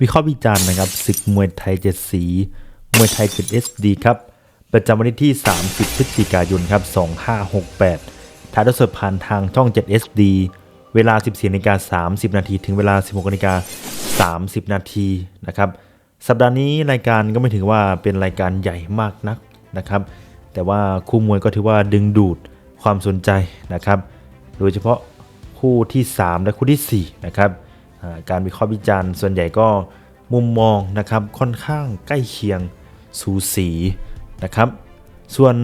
วิเคราะห์วิจารณ์นะครับศึกมวยไทยเจ็ดสี มวยไทยเจ็ด SD ครับ ประจำวันที่ 30 พฤศจิกายนครับ 2568 ถ่ายทอดสดผ่านทางช่อง 7 SD เวลา 14นาฬิกา30 นาทีถึงเวลา 16นาฬิกา30 นาทีนะครับ สัปดาห์นี้รายการก็ไม่ถือว่าเป็นรายการใหญ่มากนักนะครับ แต่ว่าคู่มวยก็ถือว่าดึงดูดความสนใจนะครับ โดยเฉพาะคู่ที่ 3 และคู่ทีสี่4นะครับ การวิเคราะห์วิจารณ์ส่วนใหญ่ก็มุมมองนะครับค่อนข้างใกล้เคียงสูสีนะครับ ส่วน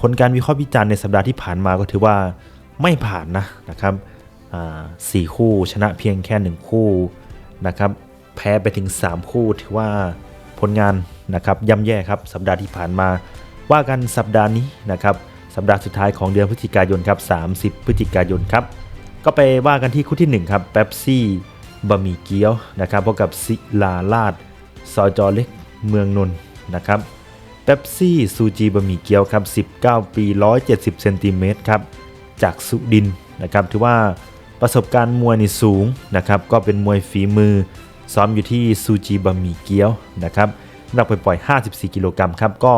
ผลการวิเคราะห์วิจารณ์ในสัปดาห์ที่ผ่านมาก็ถือว่าไม่ผ่านนะนะครับสี่คู่ชนะเพียงแค่ 1 คู่นะครับแพ้ไปถึง 3 คู่ถือว่าผลงานนะครับย่ำแย่ครับสัปดาห์ที่ผ่านมาว่ากันสัปดาห์นี้นะครับสัปดาห์สุดท้ายของเดือนพฤศจิกายนครับ30 พฤศจิกายนครับก็ไปว่ากันที่คู่ที่1ครับเป๊ปซี่ บะหมี่เกี๊ยวนะครับพบกับศิลาลาดซอจอเล็กเมืองนนท์นะครับเป๊ปซี่ซูจีบะหมี่เกี๊ยวครับ 19 ปี 170 เซนติเมตรครับ จากสุดินนะครับถือว่าประสบการณ์มวยนี่สูงนะครับ ก็เป็นมวยฝีมือ ซ้อมอยู่ที่ซูจีบะหมี่เกี๊ยวนะครับน้ำหนักไปปล่อย 54 กิโลกรัมครับ ก็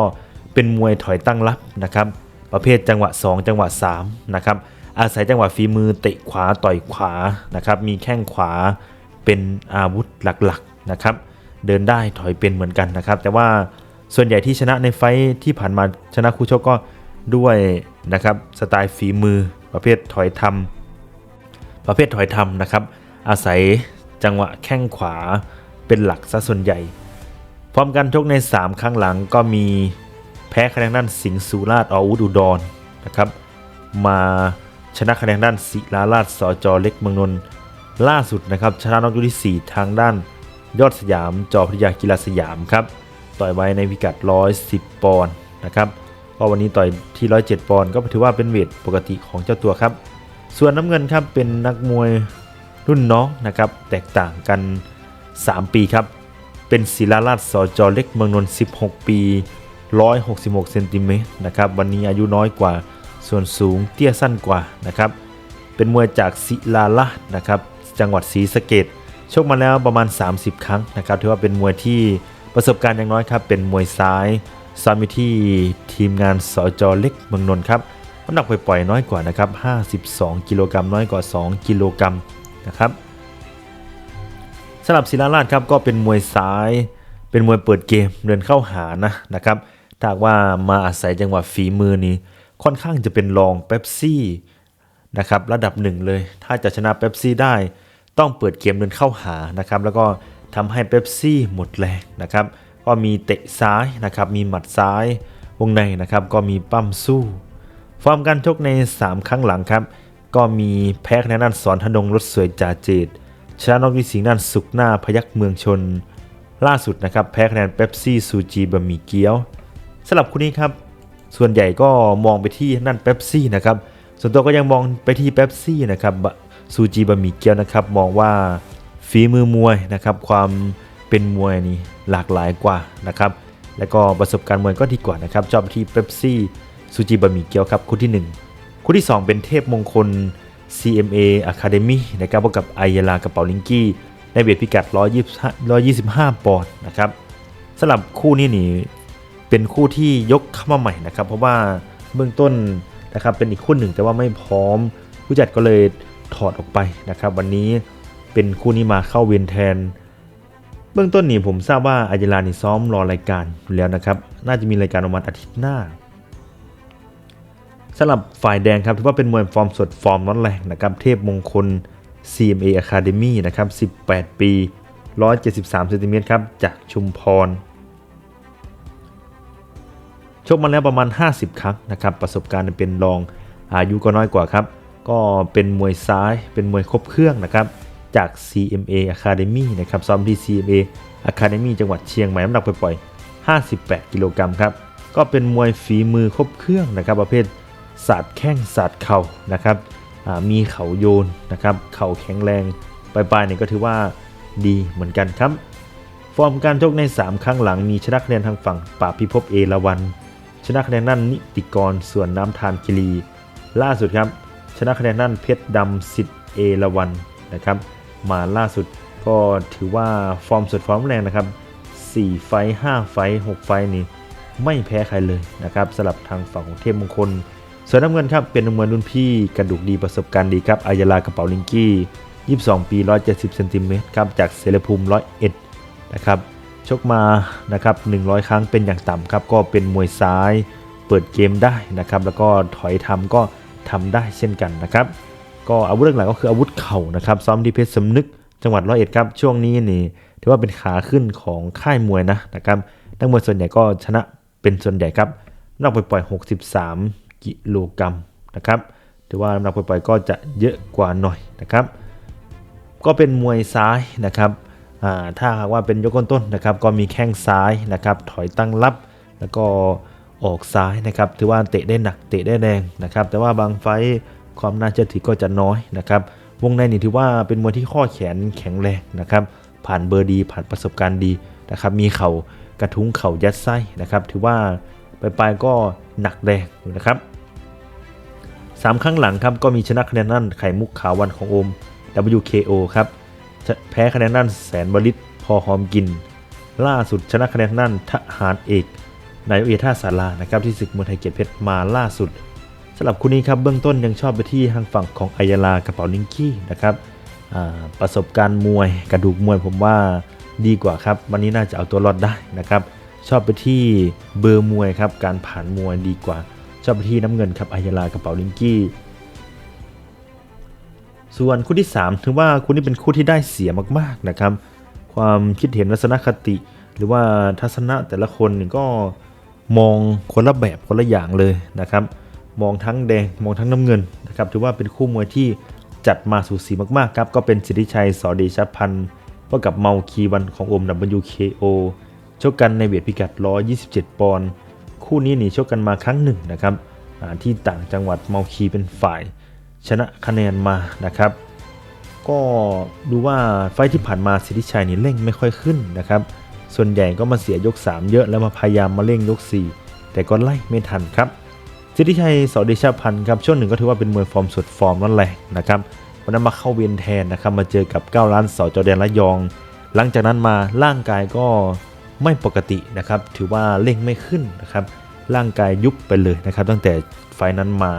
เป็นมวยถอยตั้งรับนะครับ ประเภทจังหวะ 2 จังหวะ 3 นะครับ อาศัยจังหวะฝีมือเตะขวาต่อยขวานะครับ มีแข้งขวา เป็นอาวุธหลักๆนะครับ เดินได้ถอยเป็นเหมือนกันนะครับ แต่ว่าส่วนใหญ่ที่ชนะในไฟที่ผ่านมาชนะคู่ชกก็ด้วยนะครับสไตล์ฝีมือประเภทถอยทำประเภทถอยทำนะครับ อาศัยจังหวะแข้งขวาเป็นหลักซะส่วนใหญ่ พร้อมกันชกใน 3 ครั้งหลังก็มีแพ้คะแนนด้านสิงห์สุราษฎร์อาวุธอุดรนะครับ มาชนะคะแนนด้านศิลาราชสจเล็กเมืองนนท์ ล่าสุดนะครับชนะน็อกยกที่ 4 ทางด้าน ยอดสยามจอพระยากีฬาสยามครับต่อยไว้ในพิกัด 110 ปอนด์นะครับก็วันนี้ต่อยที่ 107 ปอนด์ก็ถือว่าเป็นเวทปกติของเจ้าตัวครับ ส่วนน้ำเงินครับเป็นนักมวยรุ่นน้องนะครับแตกต่างกัน 3 ปีครับ เป็นศิลาราชสจเล็กเมืองนนท์16 ปี 166เซนติเมตรนะครับวันนี้อายุน้อยกว่าส่วนสูงเตี้ยสั้นกว่านะครับเป็นมวยจากศิลาราชนะครับ จังหวัดศรีสะเกดชกมาแล้วประมาณ 30 ครั้งนะครับถือว่าเป็นมวยที่ประสบการณ์อย่างน้อยครับ เป็นมวยซ้ายซ้อมอยู่ที่ทีมงานสจเล็กเมืองนนท์ครับน้ำหนักปล่อยๆน้อยกว่านะครับ 52 กิโลกรัมน้อยกว่า 2 กิโลกรัมนะครับสำหรับศิลาราชครับก็เป็นมวยซ้าย เป็นมวยเปิดเกมเดินเข้าหานะนะครับถ้าว่ามาอาศัยจังหวะฝีมือนี้ค่อนข้างจะเป็นรองเป๊ปซี่นะครับระดับหนึ่งเลย ถ้าจะชนะเป๊ปซี่ได้ ต้องเปิดเกมเดินเข้าหานะครับแล้วก็ทำให้เป๊ปซี่หมดแรงนะครับก็มีเตะซ้ายนะครับมีหมัดซ้ายวงในนะครับก็มีปั้มสู้ ฟอร์มการชกใน 3 ครั้งหลังครับก็มีแพ้คะแนนด้านสอนธนงรถสวยจ่าเจดชนะนอกวิสิงห์ด้านสุกหน้าพยักเมืองชน ล่าสุดนะครับแพ้คะแนนเป๊ปซี่ซูจีบะหมี่เกี๊ยวสำหรับคู่นี้ครับส่วนใหญ่ก็มองไปที่นั่นเป๊ปซี่นะครับส่วนตัวก็ยังมองไปที่เป๊ปซี่นะครับ ซูจีบะหมี่เกี๊ยวนะครับมองว่าฝีมือมวยนะครับความเป็นมวยนี่หลากหลายกว่านะครับแล้วก็ประสบการณ์มวยก็ดีกว่านะครับชอบที่เป๊ปซี่ซูจิบะหมี่เกี๊ยวครับคู่ที่ 1 คู่ที่ 2 เป็นเทพมงคล CMA Academy นะครับพบกับไอยาลากระเป๋าลิงกี้ในเวทพิกัด 125 125 ปอนด์นะครับสำหรับคู่นี้นี่เป็นคู่ที่ยกเข้ามาใหม่นะครับ เพราะว่าเบื้องต้นนะครับเป็นอีกคู่หนึ่งแต่ว่าไม่พร้อม ผู้จัดก็เลย ถอดออกไปนะครับ วันนี้เป็นคู่นี้มาเข้าเวียนแทน เบื้องต้นนี่ผมทราบว่าอายาลานี่ซ้อมรอรายการอยู่แล้วนะครับ น่าจะมีรายการออกมาอาทิตย์หน้าสำหรับฝ่ายแดงครับถือว่าเป็นมวยฟอร์มสดฟอร์มร้อนแรงนะครับ เทพมงคล CMA Academy นะครับ 18 ปี 173เซนติเมตรครับ จากชุมพร ชกมาแล้วประมาณ 50 ครั้งนะครับ ประสบการณ์เป็นรองอายุก็น้อยกว่าครับ ก็เป็นมวยซ้ายเป็นมวยครบเครื่องนะครับจาก CMA Academy นะครับซ้อมที่ CMA Academy จังหวัดเชียงใหม่น้ำหนักปล่อยๆ58 กิโลกรัมครับก็เป็นมวยฝีมือครบเครื่องนะครับ ประเภทศาสตร์แข้งศาสตร์เข่านะครับมีเข่าโยนนะครับเข่าแข็งแรงปลายๆเนี่ยก็ถือว่าดีเหมือนกันครับ ฟอร์มการชกใน 3 ครั้งหลังมีชนะคะแนนทางฝั่งป่าพิภพเอราวันชนะคะแนนนั่นนิติกรส่วนน้ำทานคิรี ล่าสุดครับ ชนะคะแนนนั่นเพชรดำสิทธิ์เอราวันนะครับ มาล่าสุดก็ถือว่าฟอร์มสดฟอร์มแรงนะครับ 4 ไฟ5ไฟ6 ไฟนี่ไม่แพ้ใครเลยนะครับสลับทางฝั่งของเทพมงคล ส่วนน้ำเงินครับเป็นมวยรุ่นพี่กระดูกดีประสบการณ์ดีครับอายาลากระเป๋าลิงกี้ 22 ปี 170เซนติเมตรครับจากเซเลภูมิ 101 นะครับชกมานะครับ100 ครั้งเป็นอย่างต่ำครับก็เป็นมวยซ้าย เปิดเกมได้นะครับแล้วก็ถอยทำก็ ทำได้เช่นกันนะครับ ก็อาวุธหลักก็คืออาวุธเข่านะครับซ้อมที่เพชรสำนึกจังหวัดร้อยเอ็ดครับช่วงนี้นี่ถือว่าเป็นขาขึ้นของค่ายมวยนะนะครับนักมวยส่วนใหญ่ก็ชนะเป็นส่วนใหญ่ครับน้ำหนักปล่อยๆ63 กิโลกรัมนะครับถือว่าน้ำหนักปล่อยๆก็จะเยอะกว่าหน่อยนะครับ ก็เป็นมวยซ้ายนะครับอ่าถ้าหากว่าเป็นยกต้นๆนะครับ ก็มีแข้งซ้ายนะครับ ถอยตั้งรับ แล้วก็ ออกซ้ายนะครับถือว่าเตะได้หนักเตะได้แรงนะครับแต่ว่าบางไฟท์ความน่าเชื่อถือก็จะน้อยนะครับวงในนี่ถือว่าเป็นมวยที่ข้อแขนแข็งแรงนะครับผ่านเบอร์ดีผ่านประสบการณ์ดีนะครับมีเข่ากระทุ้งเข่ายัดไส้นะครับถือว่าปลายๆก็หนักแรงอยู่นะครับสามครั้งหลังครับก็มีชนะคะแนนนั่นไข่มุกขาววันของโอม WKO ครับแพ้คะแนนนั่นแสนบริษพอหอมกิน ล่าสุดชนะคะแนนนั่นทหารเอก นายเอท่าสารานะครับที่ศึกมวยไทยเกียรติเพชรมาล่าสุดสำหรับคู่นี้ครับเบื้องต้นยังชอบไปที่ทางฝั่งของอายาลากระเป๋าลิงกี้นะครับประสบการณ์มวยกระดูกมวยผมว่าดีกว่าครับวันนี้น่าจะเอาตัวรอดได้นะครับชอบไปที่เบอร์มวยครับการผ่านมวยดีกว่า ชอบไปที่น้ำเงินครับอายาลากระเป๋าลิงกี้ส่วนคู่ที่ 3 ถือว่าคู่นี้เป็นคู่ที่ได้เสียมากๆนะครับ ความคิดเห็นลักษณคติ หรือว่าทัศนะแต่ละคนนี่ก็ มองคนละแบบคนละอย่างเลยนะครับ มองทั้งแดงมองทั้งน้ำเงินนะครับถือว่าเป็นคู่มวยที่จัดมาสูสีมากๆครับก็เป็นสิทธิชัยสอเดชพันธ์พบกับเมาคีวันของโอม WKO ชกกันในเวทพิกัด 127 ปอนด์คู่นี้นี่ชกกันมาครั้งหนึ่งนะครับที่ต่างจังหวัดเมาคีเป็นฝ่าย ชนะคะแนนมานะครับ ก็ดูว่าไฟท์ที่ผ่านมาสิทธิชัยนี่เร่งไม่ค่อยขึ้นนะครับ ส่วนใหญ่ก็มาเสียยก 3 เยอะแล้วมาพยายามมาเร่งยก 4 แต่ก็ไล่ไม่ทันครับสิทธิชัยสอเดชาพันธ์ครับช่วงหนึ่งก็ถือว่าเป็นมวยฟอร์มสดฟอร์มร้อนแรงนะครับวันนั้นมาเข้าเวียนแทนนะครับมาเจอกับ9ล้านสอจอแดนละยอง หลังจากนั้นมาร่างกายก็ไม่ปกตินะครับถือว่าเร่งไม่ขึ้นนะครับร่างกายยุบไปเลยนะครับตั้งแต่ไฟนั้นมา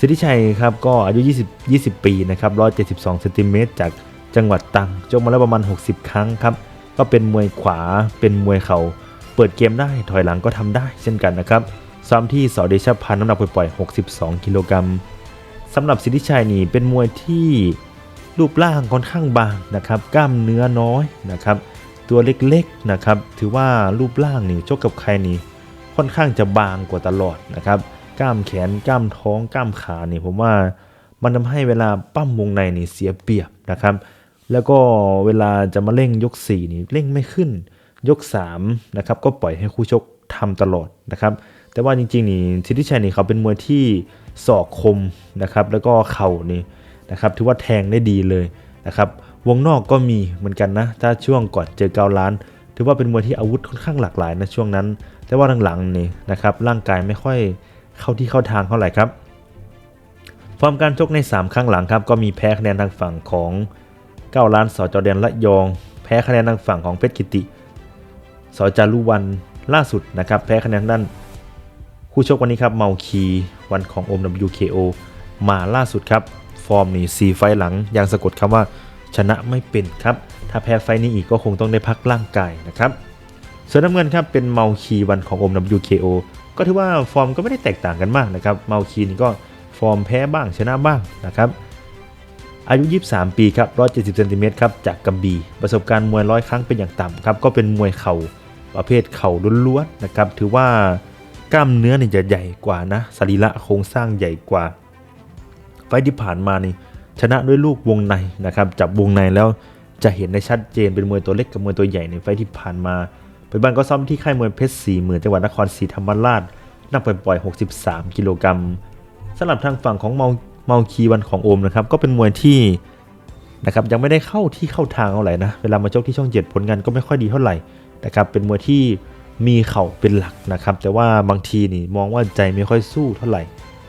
สิทธิชัยครับก็อายุ 20 20 ปีนะครับ172เซนติเมตรจากจังหวัดตรังจบมาแล้วประมาณ 60 ครั้งครับ ก็เป็นมวยขวาเป็นมวยเขา่าเปิดเกมได้ถอยหลังก็ทำได้เช่นกันนะครับซ้อมที่สอเดชพันน้ำหนักปล่อยๆ62 กิโลกรัมสำหรับสิทธิชัยนี่เป็นมวยที่รูปร่างค่อนข้างบางนะครับ กล้ามเนื้อน้อยนะครับ ตัวเล็กๆนะครับ ถือว่ารูปร่างนี่ชกกับใครนี่ค่อนข้างจะบางกว่าตลอดนะครับ กล้ามแขนกล้ามท้องกล้ามขานี่ผมว่ามันทำให้เวลาปั้มวงในนี่เสียเปรียบนะครับ แล้วก็เวลาจะมาเร่งยก 4 นี่เร่งไม่ขึ้น ยก3นะครับก็ปล่อยให้คู่ชกทำตลอดนะครับแต่ว่าจริงๆนี่สิทธิชัยนี่เขาเป็นมวยที่ศอกคมนะครับแล้วก็เข่านี่นะครับถือว่าแทงได้ดีเลยนะครับวงนอกก็มีเหมือนกันนะ ถ้าช่วงก่อนเจอเกาล้าน ถือว่าเป็นมวยที่อาวุธค่อนข้างหลากหลายนะช่วงนั้น แต่ว่าหลังๆนี่นะครับร่างกายไม่ค่อยเข้าที่เข้าทางเท่าไหร่ครับฟอร์มการชกใน 3 ครั้งหลังครับก็มีแพ้คะแนนทางฝั่งของ 9 ล้านสอจอแดนละยอง แพ้คะแนนทางฝั่งของเพชรกิติสอจารุวันล่าสุดนะครับ แพ้คะแนนด้านคู่ชกวันนี้ครับเมาคีวันของโอม WKO มาล่าสุดครับ ฟอร์มนี่สีไฟล์หลังยังสะกดคำว่าชนะไม่เป็นครับ ถ้าแพ้ไฟนี้อีกก็คงต้องได้พักร่างกายนะครับส่วนน้ำเงินครับเป็นเมาคีวันของโอม WKO ก็ถือว่าฟอร์มก็ไม่ได้แตกต่างกันมากนะครับ เมาคีนี่ก็ฟอร์มแพ้บ้างชนะบ้างนะครับ อายุ 23 ปีครับ 170 เซนติเมตรครับ จากกระบี่ประสบการณ์มวยร้อยครั้งเป็นอย่างต่ำครับ ก็เป็นมวยเข่าประเภทเข่าล้วนๆนะครับ ถือว่ากล้ามเนื้อนี่จะใหญ่กว่านะ สรีระโครงสร้างใหญ่กว่า ไฟที่ผ่านมานี่ชนะด้วยลูกวงในนะครับ จับวงในแล้วจะเห็นได้ชัดเจนเป็นมวยตัวเล็กกับมวยตัวใหญ่ในไฟที่ผ่านมาปัจจุบันก็ซ้อมที่ค่ายมวยเพชรสี่หมื่นจังหวัดนครศรีธรรมราชนักปล่อย 63 กิโลกรัมสำหรับทางฝั่งของเมา เมาคีวันของโอมนะครับก็เป็นมวยที่นะครับยังไม่ได้เข้าที่เข้าทางเท่าไหร่นะเวลามาชกที่ช่องเจ็ดผลงานก็ไม่ค่อยดีเท่าไหร่นะครับเป็นมวยที่มีเข่าเป็นหลักนะครับ แต่ว่าบางทีนี่มองว่าใจไม่ค่อยสู้เท่าไหร่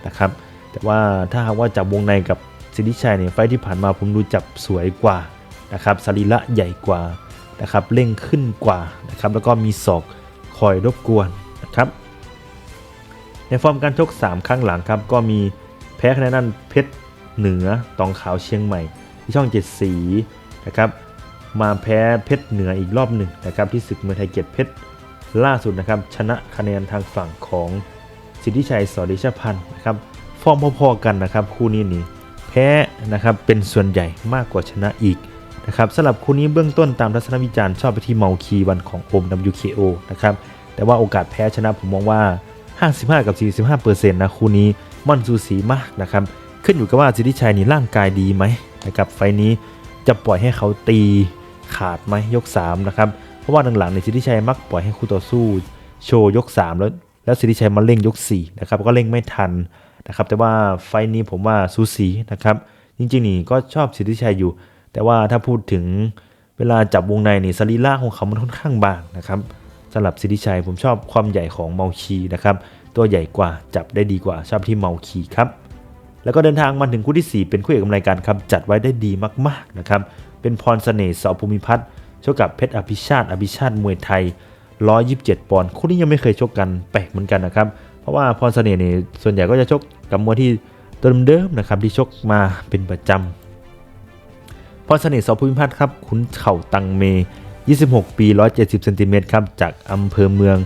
นะครับ แต่ว่าถ้าหากว่าจับวงในกับสิทธิชัยเนี่ยไฟที่ผ่านมาผมดูจับสวยกว่านะครับสรีระใหญ่กว่านะครับเร่งขึ้นกว่านะครับแล้วก็มีศอกคอยรบกวนนะครับในฟอร์มการชก 3 ครั้งหลังครับก็มี พ้คะแนนนั่นเพชรเหนือตองขาวเชียงใหม่ ที่ช่องเจ็ดสีนะครับมาแพ้เพชรเหนืออีกรอบหนึ่งนะครับที่ศึกมวยไทยเกียรติเพชรล่าสุดนะครับชนะคะแนนทางฝั่งของสิทธิชัยสอดิชพันธ์นะครับฟอร์มพอๆกันนะครับคู่นี้นี่แพ้นะครับเป็นส่วนใหญ่มากกว่าชนะอีกนะครับสำหรับคู่นี้เบื้องต้นตามทัศนวิจารณ์ชอบไปที่เมาคีวันของโอม WKO นะครับแต่ว่าโอกาสแพ้ชนะผมมองว่า 55 กับ 45%นะคู่นี้ มันสูสีมากนะครับ ขึ้นอยู่กับว่าสิทธิชัยนี่ร่างกายดีไหมนะครับไฟนี้จะปล่อยให้เขาตีขาดไหมยก3นะครับเพราะว่าหลังๆในยสิทธิชัยมักปล่อยให้คู่ต่อสู้ โชว์ยก 3 แล้วแล้วสิทธิชัยมาเร่งยก4นะครับก็เร่งไม่ทันนะครับแต่ว่าไฟนี้ผมว่าสูสีนะครับจริงๆนี่ก็ชอบสิทธิชัยอยู่ แต่ว่าถ้าพูดถึงเวลาจับวงในนี่สรีระของเขามันค่อนข้างบางนะครับสำหรับสิทธิชัยผมชอบความใหญ่ของเมาคีนะครับ ตัวใหญ่กว่าจับได้ดีกว่าชอบที่เมาคีครับแล้วก็เดินทางมาถึงคู่ที่ 4 เป็นคู่เอกกำรายการครับจัดไว้ได้ดีมากๆนะครับเป็นพรเสน่ห์สอภูมิพัฒน์ชกกับเพชรอภิชาติอภิชาติมวยไทย 127 ปอนด์คู่นี้ยังไม่เคยชกกันแปลกเหมือนกันนะครับเพราะว่าพรเสน่ห์เนี่ยส่วนใหญ่ก็จะชกกับมวยที่ตัวเดิมๆนะครับที่ชกมาเป็นประจำพรเสน่ห์สอภูมิพัฒน์ครับขุนเข่าตังเม 26 ปี 170 เซนติเมตรครับจากอำเภอเมือง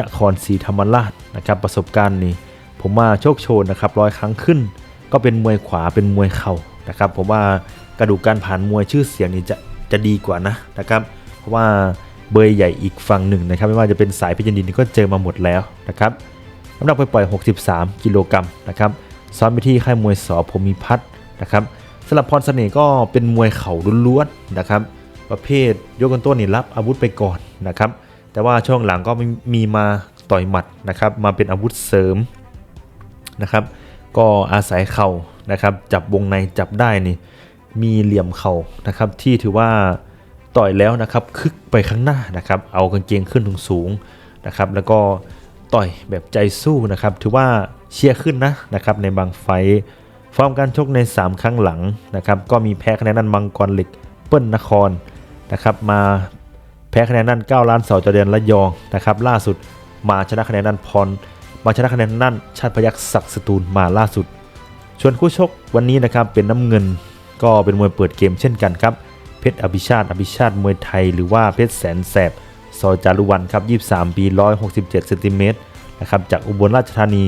นครศรีธรรมราชนะครับประสบการณ์นี่ผมว่าโชคโชนนะครับร้อยครั้งขึ้น ก็เป็นมวยขวาเป็นมวยเข่านะครับผมว่ากระดูกการผ่านมวยชื่อเสียงนี่จะจะดีกว่านะนะครับ เพราะว่าเบยใหญ่อีกฝั่งหนึ่งนะครับ ไม่ว่าจะเป็นสายพิจินดินก็เจอมาหมดแล้วนะครับน้ำหนักไปปล่อย 63 กิโลกรัมนะครับซ้อมไปที่ค่ายมวยสอพมิพัฒน์นะครับสำหรับพรเสน่ห์ก็เป็นมวยเข่าล้วนๆนะครับ ประเภทยกกันต้นนี่รับอาวุธไปก่อนนะครับ แต่ว่าช่วงหลังก็มีมาต่อยหมัดนะครับ มาเป็นอาวุธเสริมนะครับ ก็อาศัยเข่านะครับ จับวงในจับได้นี่มีเหลี่ยมเข่านะครับ ที่ถือว่าต่อยแล้วนะครับ คึกไปข้างหน้านะครับ เอากางเกงขึ้นถึงสูงนะครับ แล้วก็ต่อยแบบใจสู้นะครับ ถือว่าเชียร์ขึ้นนะนะครับ ในบางไฟฟอร์มการชกใน 3 ครั้งหลังนะครับ ก็มีแพ้คะแนนนันมังกรเหล็กเปิ้ลนครนะครับ มา แพ้คะแนนนั่น9ล้านเสาจอเดนละยองนะครับล่าสุดมาชนะคะแนนนั่นพร มาชนะคะแนนนั่นชาติพยักษ์ศักดิ์สตูลมาล่าสุด ชวนคู่ชกวันนี้นะครับเป็นน้ำเงินก็เป็นมวยเปิดเกมเช่นกันครับเพชรอภิชาติอภิชาติมวยไทยหรือว่าเพชรแสนแสบซอยจารุวันครับ 23 ปี 167เซนติเมตรนะครับจากอุบลราชธานี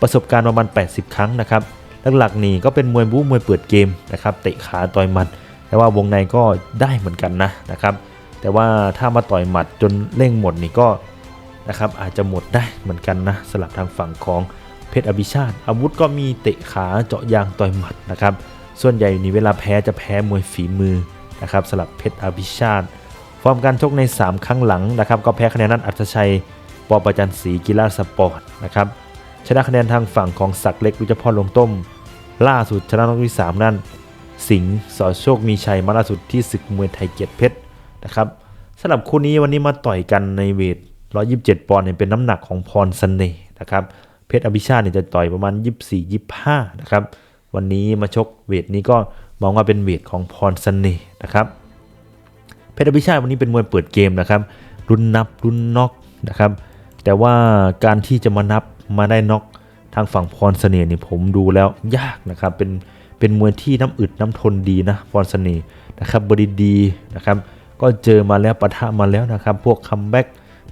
ประสบการณ์ประมาณ 80 ครั้งนะครับหลักๆนี่ก็เป็นมวยบู๊มวยเปิดเกมนะครับเตะขาต่อยมัดแต่ว่าวงในก็ได้เหมือนกันนะนะครับ แต่ว่าถ้ามาต่อยหมัดจนเร่งหมดนี่ก็นะครับอาจจะหมดได้เหมือนกันนะสลับทางฝั่งของเพชรอภิชาติ อาวุธก็มีเตะขาเจาะยางต่อยหมัดนะครับ ส่วนใหญ่นี่เวลาแพ้จะแพ้มวยฝีมือนะครับสลับเพชรอภิชาติฟอร์มการชกใน 3 ครั้งหลังนะครับ ก็แพ้คะแนนนั้นอัศชัยปอประจันศรีกีฬาสปอร์ตนะครับชนะคะแนนทางฝั่งของศักดิ์เล็กวิจพรลงต้ม ล่าสุดชนะนอกที่3นั่น สิงห์สอโชคมีชัยมาล่าสุดที่ศึกมวยไทยเกียรติเพชร นะครับสำหรับคู่นี้วันนี้มาต่อยกันในเวท 127 ปอนด์เนี่ยเป็นน้ำหนักของพรสเน่นะครับเพชรอภิชาติเนี่ยจะต่อยประมาณ 24-25 นะครับ วันนี้มาชกเวทนี้ก็มองว่าเป็นเวทของพรสเน่นะครับเพชรอภิชาติวันนี้เป็นมวยเปิดเกมนะครับรุนนับรุนน็อกนะครับ แต่ว่าการที่จะมานับมาได้น็อกทางฝั่งพรเสน่ห์นี่ผมดูแล้วยากนะครับเป็นเป็นมวยที่น้ำอึดน้ำทนดีนะพรเสน่ห์นะครับบริดีนะครับ ก็เจอมาแล้วปะทะมาแล้วนะครับ พวกคัมแบ็ก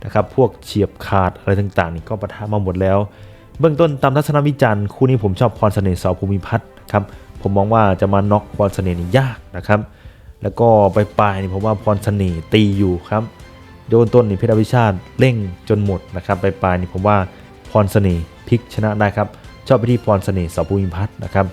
นะครับพวกเฉียบขาดอะไรต่างๆนี่ก็ปะทะมาหมดแล้ว เบื้องต้นตามทัศนวิจารณ์คู่นี้ผมชอบพรเสน่ห์สอภูมิพัฒน์ครับผมมองว่าจะมาน็อกพรเสน่ห์นี่ยากนะครับ แล้วก็ไปปลายๆนี่ผมว่าพรเสน่ห์ตีอยู่ครับโดนต้นนี่เพชรอภิชาติเร่งจนหมดนะครับไปปลายๆนี่ผมว่าพรเสน่ห์พลิกชนะได้ครับชอบไปที่พรเสน่ห์สอภูมิพัฒน์นะครับ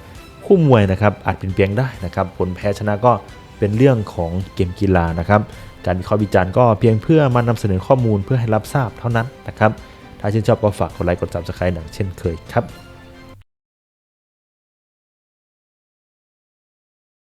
คู่มวยนะครับอาจเป็นเพียงได้นะครับผลแพ้ชนะก็ เป็นเรื่องของเกมกีฬานะครับ การวิเคราะห์วิจารณ์ก็เพียงเพื่อมานำเสนอข้อมูลเพื่อให้รับทราบเท่านั้นนะครับ ถ้าชื่นชอบก็ฝากกดไลค์กด subscribe หนังเช่นเคยครับ